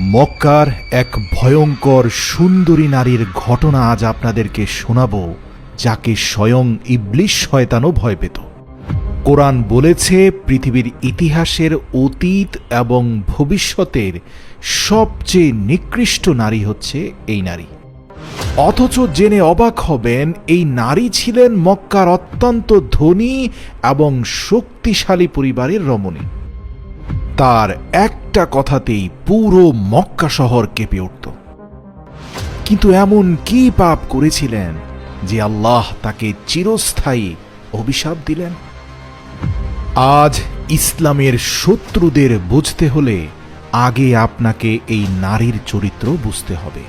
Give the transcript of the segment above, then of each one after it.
মক্কার এক ভয়ঙ্কর সুন্দরী নারীর ঘটনা আজ আপনাদেরকে শোনাবো, যাকে স্বয়ং ইবলিশ শয়তানও ভয় পেত। কোরআন বলেছে, পৃথিবীর ইতিহাসের অতীত এবং ভবিষ্যতের সবচেয়ে নিকৃষ্ট নারী হচ্ছে এই নারী। অথচ জেনে অবাক হবেন, এই নারী ছিলেন মক্কার অত্যন্ত ধনী এবং শক্তিশালী পরিবারের রমণী। তার একটা কথাতেই পুরো মক্কা শহর কেঁপে উঠত। কিন্তু এমন কি পাপ করেছিলেন যে আল্লাহ তাকে চিরস্থায়ী অভিশাপ দিলেন? আজ ইসলামের শত্রুদের বুঝতে হলে আগে আপনাকে এই নারীর চরিত্র বুঝতে হবে।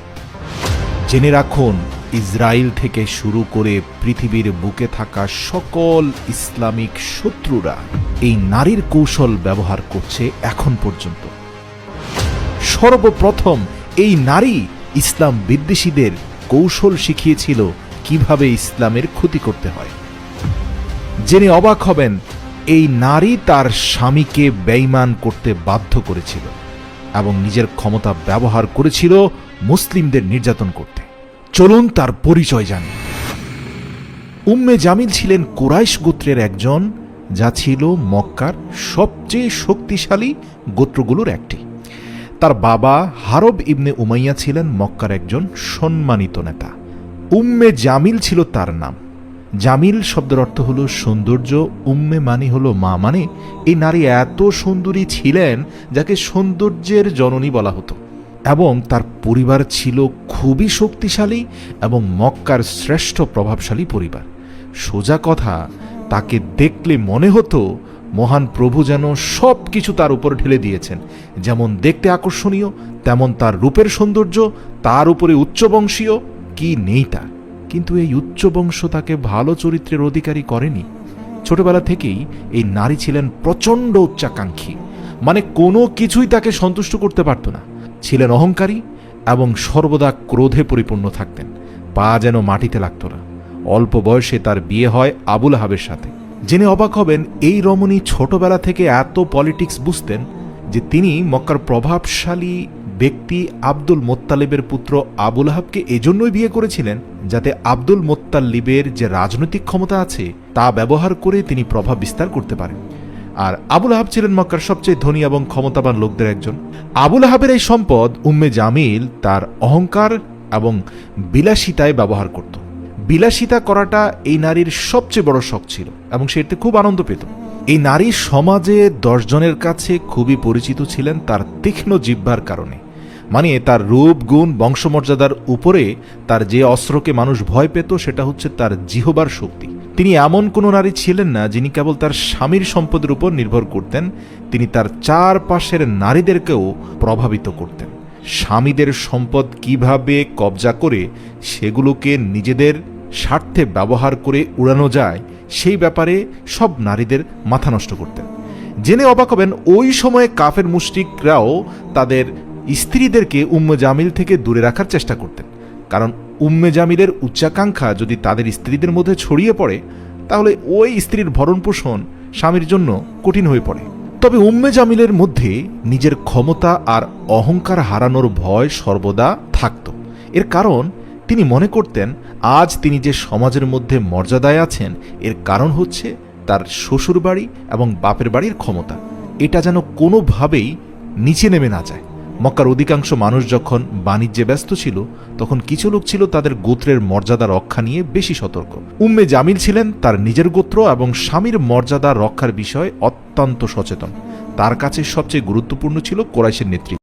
জেনে রাখুন ইসরায়েল থেকে শুরু করে পৃথিবীর বুকে থাকা সকল ইসলামিক শত্রুরা এই নারীর কৌশল ব্যবহার করছে এখন পর্যন্ত। সর্বপ্রথম এই নারী ইসলাম বিদ্বেষীদের কৌশল শিখিয়েছিল কীভাবে ইসলামের ক্ষতি করতে হয়। জেনে অবাক হবেন, এই নারী তার স্বামীকে বেইমান করতে বাধ্য করেছিল এবং নিজের ক্ষমতা ব্যবহার করেছিল মুসলিমদের নির্যাতন করতে। চলুন তার পরিচয় জানি। উম্মে জামিল ছিলেন কুরাইশ গোত্রের একজন, যা ছিল মক্কার সবচেয়ে শক্তিশালী গোত্রগুলোর একটি। তার বাবা হারব ইবনে উমাইয়া ছিলেন মক্কার একজন সম্মানিত নেতা। উম্মে জামিল ছিল তার নাম। জামিল শব্দের অর্থ হলো সৌন্দর্য, উম্মে মানে হলো মা মানে। এই নারী এত সুন্দরী ছিলেন যাকে সৌন্দর্যের জননী বলা হতো। এবং তার পরিবার ছিল খুবই শক্তিশালী এবং মক্কার শ্রেষ্ঠ প্রভাবশালী পরিবার। সোজা কথা, তাকে দেখলে মনে হতো মহান প্রভু যেন সব কিছু তার উপর ঢেলে দিয়েছেন। যেমন দেখতে আকর্ষণীয়, তেমন তার রূপের সৌন্দর্য, তার উপরে উচ্চবংশীয় কি নেই তার কিন্তু এই উচ্চবংশ তাকে ভালো চরিত্রের অধিকারী করেনি। ছোটবেলা থেকেই এই নারী ছিলেন প্রচণ্ড উচ্চাকাঙ্ক্ষী। মানে কোনো কিছুই তাকে সন্তুষ্ট করতে পারত না। ছিলেন অহংকারী এবং সর্বদা ক্রোধে পরিপূর্ণ থাকতেন। পা যেন মাটিতে লাগত না। অল্প বয়সে তার বিয়ে হয় আবুল হাবের সাথে। জেনে অবাক হবেন, এই রমণী ছোটবেলা থেকে এত পলিটিক্স বুঝতেন যে তিনি মক্কার প্রভাবশালী ব্যক্তি আব্দুল মোত্তালিবের পুত্র আবুল আহাবকে এজন্যই বিয়ে করেছিলেন যাতে আব্দুল মোত্তালিবের যে রাজনৈতিক ক্ষমতা আছে তা ব্যবহার করে তিনি প্রভাব বিস্তার করতে পারেন। আর আবুল আহাব ছিলেন মক্কার সবচেয়ে ধনী এবং ক্ষমতাবান লোকদের একজন। আবুল আহাবের এই সম্পদ উম্মে জামিল তার অহংকার এবং বিলাসিতায় ব্যবহার করত। বিলাসিতা করাটা এই নারীর সবচেয়ে বড় শখ ছিল এবং সে এতে খুব আনন্দ পেত। এই নারী সমাজে দশজনের কাছে খুবই পরিচিত ছিলেন তার তীক্ষ্ণ জিহ্বার কারণে। মানে তার রূপ, গুণ, বংশমর্যাদার উপরে তার যে অস্ত্রকে মানুষ ভয় পেত, সেটা হচ্ছে তার জিহবার শক্তি। তিনি এমন কোনো নারী ছিলেন না, যিনি কেবল তার স্বামীর সম্পদের উপর নির্ভর করতেন। তিনি তার চারপাশের নারীদেরকেও প্রভাবিত করতেন। স্বামীদের সম্পদ কীভাবে কবজা করে সেগুলোকে নিজেদের স্বার্থে ব্যবহার করে উড়ানো যায়, সেই ব্যাপারে সব নারীদের মাথা নষ্ট করতেন। জেনে অবাক হবেন, ওই সময়ে কাফের মুশরিকরাও তাদের স্ত্রীদেরকে উম্মে জামিল থেকে দূরে রাখার চেষ্টা করতেন। কারণ উম্মে জামিলের উচ্চাকাঙ্ক্ষা যদি তাদের স্ত্রীদের মধ্যে ছড়িয়ে পড়ে, তাহলে ওই স্ত্রীর ভরণ পোষণ স্বামীর জন্য কঠিন হয়ে পড়ে। তবে উম্মে জামিলের মধ্যে নিজের ক্ষমতা আর অহংকার হারানোর ভয় সর্বদা থাকত। এর কারণ তিনি মনে করতেন, আজ তিনি যে সমাজের মধ্যে মর্যাদায় আছেন, এর কারণ হচ্ছে তার শ্বশুর বাড়ি এবং বাপের বাড়ির ক্ষমতা। এটা যেন কোনোভাবেই নিচে নেমে না যায়। মক্কার অধিকাংশ মানুষ যখন বাণিজ্যে ব্যস্ত ছিল, তখন কিছু লোক ছিল তাদের গোত্রের মর্যাদা রক্ষা নিয়ে বেশি সতর্ক। উম্মে জামিল ছিলেন তার নিজের গোত্র এবং স্বামীর মর্যাদা রক্ষার বিষয়ে অত্যন্ত সচেতন। তার কাছে সবচেয়ে গুরুত্বপূর্ণ ছিল কোরাইশের নেতৃত্ব।